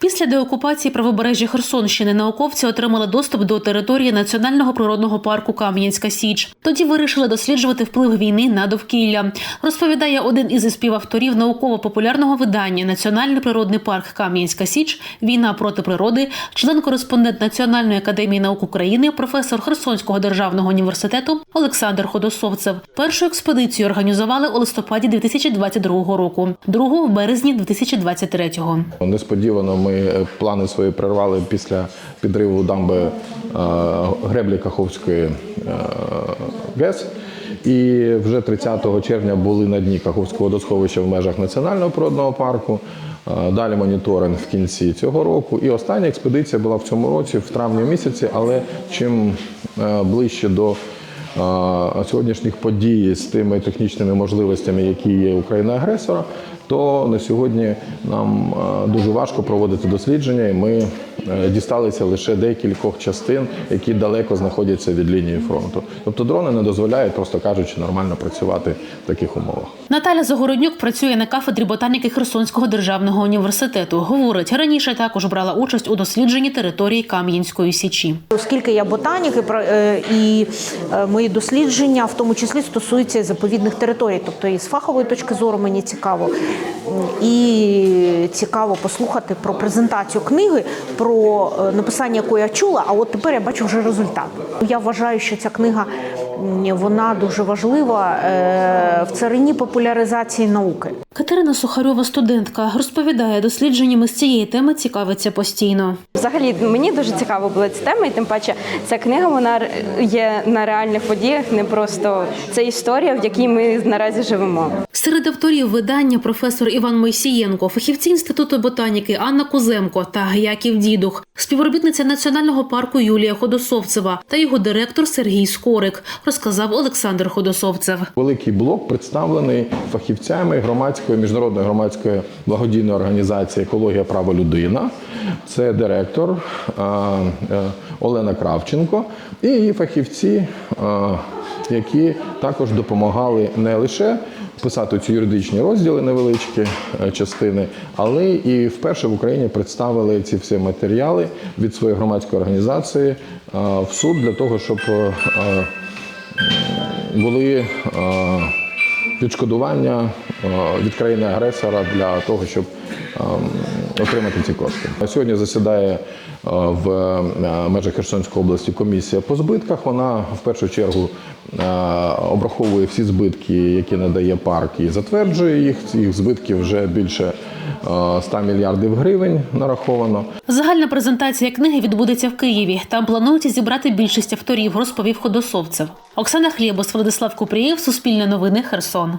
Після деокупації правобережжя Херсонщини науковці отримали доступ до території національного природного парку Кам'янська Січ. Тоді вирішили досліджувати вплив війни на довкілля. Розповідає один із співавторів науково-популярного видання Національний природний парк Кам'янська Січ Війна проти природи, член-кореспондент Національної академії наук України, професор Херсонського державного університету Олександр Ходосовцев. Першу експедицію організували у листопаді 2022 року, другу в березні 2023. Несподівано ми е, плани свої перервали після підриву дамби е, греблі Каховської е, ГЕС. І вже 30 червня були на дні Каховського водосховища в межах національного природного парку. Далі моніторинг в кінці цього року. І остання експедиція була в цьому році, в травні місяці, але чим ближче до сьогоднішніх подій з тими технічними можливостями, які є у країни-агресора, то на сьогодні нам дуже важко проводити дослідження, і ми дісталися лише декількох частин, які далеко знаходяться від лінії фронту. Тобто дрони не дозволяють, просто кажучи, нормально працювати в таких умовах. Наталя Загороднюк працює на кафедрі ботаніки Херсонського державного університету. Говорить, раніше також брала участь у дослідженні території Кам'янської січі. Оскільки я ботанік і е, і е, мої дослідження в тому числі стосуються заповідних територій, тобто і з фахової точки зору мені цікаво, і цікаво послухати про презентацію книги, про е, написання якої я чула. А от тепер я бачу вже результат. Я вважаю, що ця книга вона дуже важлива е, в царині популяризації науки. Катерина Сухарьова, студентка, розповідає, дослідженнями з цієї теми цікавиться постійно. Взагалі мені дуже цікаво була ця тема, і тим паче ця книга вона є на реальних подіях, не просто це історія, в якій ми наразі живемо. Серед авторів видання професор Іван Мойсієнко, фахівці інституту ботаніки Анна Куземко та Яків Дідух, співробітниця національного парку Юлія Ходосовцева та його директор Сергій Скорик, розказав Олександр Ходосовцев. Великий блок представлений фахівцями громадської міжнародної громадської благодійної організації Екологія право людина. Це директор е, Олена Кравченко і її фахівці, які також допомагали не лише писати ці юридичні розділи, невеличкі е, частини, але і вперше в Україні представили ці всі матеріали від своєї громадської організації в суд для того, щоб е, е, були е, відшкодування е, від країни-агресора для того, щоб е, отримати ці кошти. Сьогодні засідає е, в е, межах Херсонської області комісія по збитках. Вона в першу чергу обраховує всі збитки, які надає парк, і затверджує їх. Цих збитків вже більше е, 100 мільярдів гривень нараховано. Загальна презентація книги відбудеться в Києві. Там планують зібрати більшість авторів, розповів Ходосовцев. Оксана Хлєбос, Владислав Купрієв, Суспільне новини, Херсон.